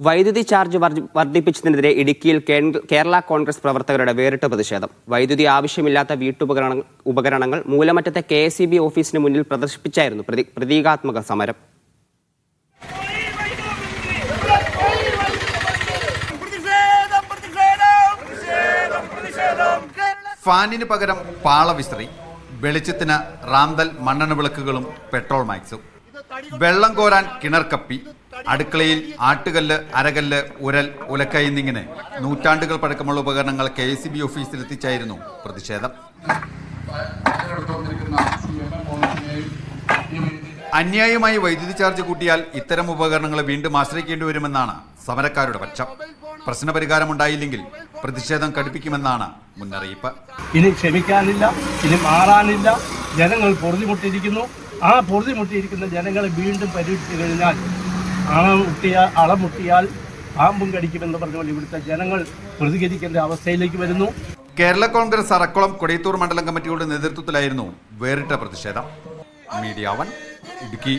വൈദ്യുതി ചാർജ് വർദ്ധിപ്പിച്ചതിനെതിരെ ഇടുക്കിയിൽ കേരള കോൺഗ്രസ് പ്രവർത്തകരുടെ വേറിട്ട പ്രതിഷേധം. വൈദ്യുതി ആവശ്യമില്ലാത്ത വീട്ടുപകരണ ഉപകരണങ്ങൾ മൂലമറ്റത്തെ കെ എസ് ബി ഓഫീസിന് മുന്നിൽ പ്രദർശിപ്പിച്ചായിരുന്നു പ്രതി- പ്രതീകാത്മക സമരം. ഫാനിന് പകരം പാള വിസ്ത്രി വെളിച്ചത്തിന് റാന്തൽ മണ്ണെണ്ണ വിളക്കുകളും പെട്രോൾ മാക്സും. വെള്ളം കോരാൻ കിണർ കപ്പി അടുക്കളയിൽ ആട്ടുകല്ല് അരകല്ല് ഉരൽ ഉലക്ക എന്നിങ്ങനെ നൂറ്റാണ്ടുകൾ പഴക്കമുള്ള ഉപകരണങ്ങൾ കെ എസ് ബി ഓഫീസിലെത്തിച്ചായിരുന്നു പ്രതിഷേധം. അന്യായമായി വൈദ്യുതി ചാർജ് കൂട്ടിയാൽ ഇത്തരം ഉപകരണങ്ങൾ വീണ്ടും ആശ്രയിക്കേണ്ടി വരുമെന്നാണ് സമരക്കാരുടെ പക്ഷം. പ്രശ്നപരിഹാരം ഉണ്ടായില്ലെങ്കിൽ പ്രതിഷേധം കടുപ്പിക്കുമെന്നാണ് മുന്നറിയിപ്പ്. ഇനി ക്ഷമിക്കാനില്ല ഇനി മാറാനില്ല ജനങ്ങൾ പൊറുതിമുട്ടിയിരിക്കുന്നു. ആ പൊറുതിമുട്ടിയിരിക്കുന്ന ജനങ്ങളെ വീണ്ടും പരീക്ഷിച്ചു കഴിഞ്ഞാൽ അണമുട്ടിയ അളമുട്ടിയാൽ പാമ്പും കടിക്കുമെന്ന് പറഞ്ഞുകൊണ്ട് ഇവിടുത്തെ ജനങ്ങൾ പ്രതികരിക്കേണ്ട അവസ്ഥയിലേക്ക് വരുന്നു. കേരള കോൺഗ്രസ് അറക്കുളം കൊടിയത്തൂർ മണ്ഡലം കമ്മിറ്റിയുടെ നേതൃത്വത്തിലായിരുന്നു വേറിട്ട പ്രതിഷേധം. Media one Idukki.